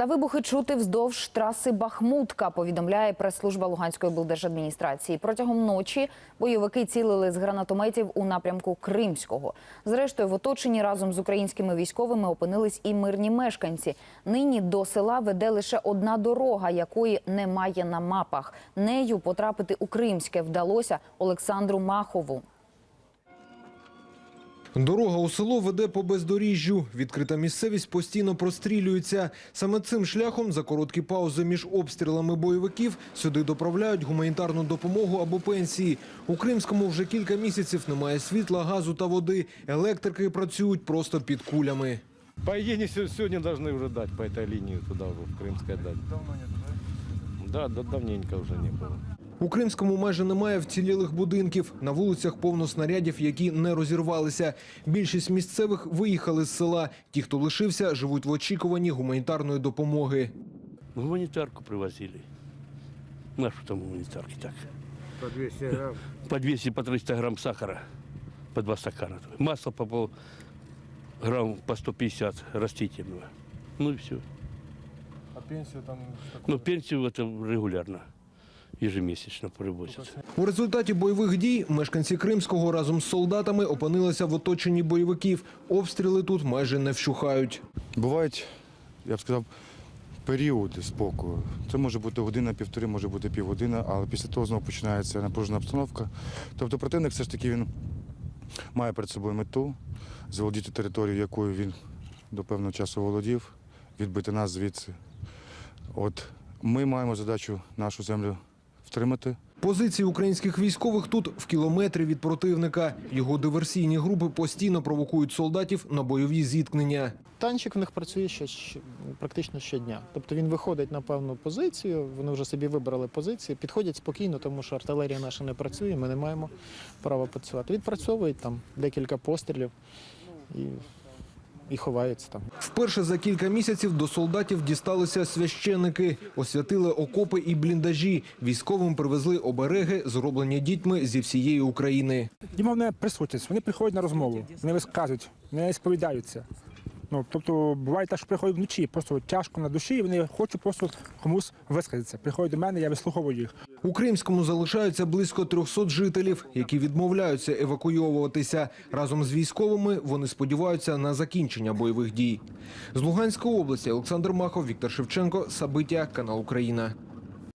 Та вибухи чути вздовж траси Бахмутка, повідомляє прес-служба Луганської облдержадміністрації. Протягом ночі бойовики цілили з гранатометів у напрямку Кримського. Зрештою, в оточенні разом з українськими військовими опинились і мирні мешканці. Нині до села веде лише одна дорога, якої немає на мапах. Нею потрапити у Кримське вдалося Олександру Махову. Дорога у село веде по бездоріжжю. Відкрита місцевість постійно прострілюється. Саме цим шляхом за короткі паузи між обстрілами бойовиків сюди доправляють гуманітарну допомогу або пенсії. У Кримському вже кілька місяців немає світла, газу та води. Електрики працюють просто під кулями. По идее, се- сегодня должны уже дать по этой линии туда уже, в Крымское дать. Давно нет, да? Да, давненько уже не было. У Кримському майже немає вцілілих будинків. На вулицях повно снарядів, які не розірвалися. Більшість місцевих виїхали з села. Ті, хто лишився, живуть в очікуванні гуманітарної допомоги. Гуманитарку привозили. На что там гуманитарки так? По 200 грамм. По 200, по 300 грамм сахара, по два стакана. Масло по пол грамм по 150 растительного. Ну и все. А пенсию там Но пенсию это регулярно, ежемесячно привозят. У результаті бойових дій мешканці Кримського разом з солдатами опинилися в оточенні бойовиків. Обстріли тут майже не вщухають. Бувають, я б сказав, періоди спокою. Це може бути година, півтори, може бути півгодини, але після того знову починається напружена обстановка. Тобто противник все ж таки він має перед собою мету заволодіти територію, якою він до певного часу володів, відбити нас звідси. От ми маємо задачу нашу землю втримати. Позиції українських військових тут в кілометрі від противника. Його диверсійні групи постійно провокують солдатів на бойові зіткнення. Танчик в них працює ще практично щодня. Тобто він виходить на певну позицію, вони вже собі вибрали позиції, підходять спокійно, тому що артилерія наша не працює, ми не маємо права працювати. Відпрацьовують там декілька пострілів і, і ховаються там. Вперше за кілька місяців до солдатів дісталися священики, освятили окопи і бліндажі. Військовим привезли обереги, зроблені дітьми зі всієї України. Головне присутність. Вони приходять на розмову, вони висказують, не сповідаються. Ну, тобто буває так, що приходять вночі, просто тяжко на душі, і вони хочуть просто комусь висказатися. Приходять до мене, я вислуховую їх. У Кримському залишаються близько 300 жителів, які відмовляються евакуйовуватися. Разом з військовими вони сподіваються на закінчення бойових дій. З Луганської області Олександр Махов, Віктор Шевченко, Сабиття, канал Україна.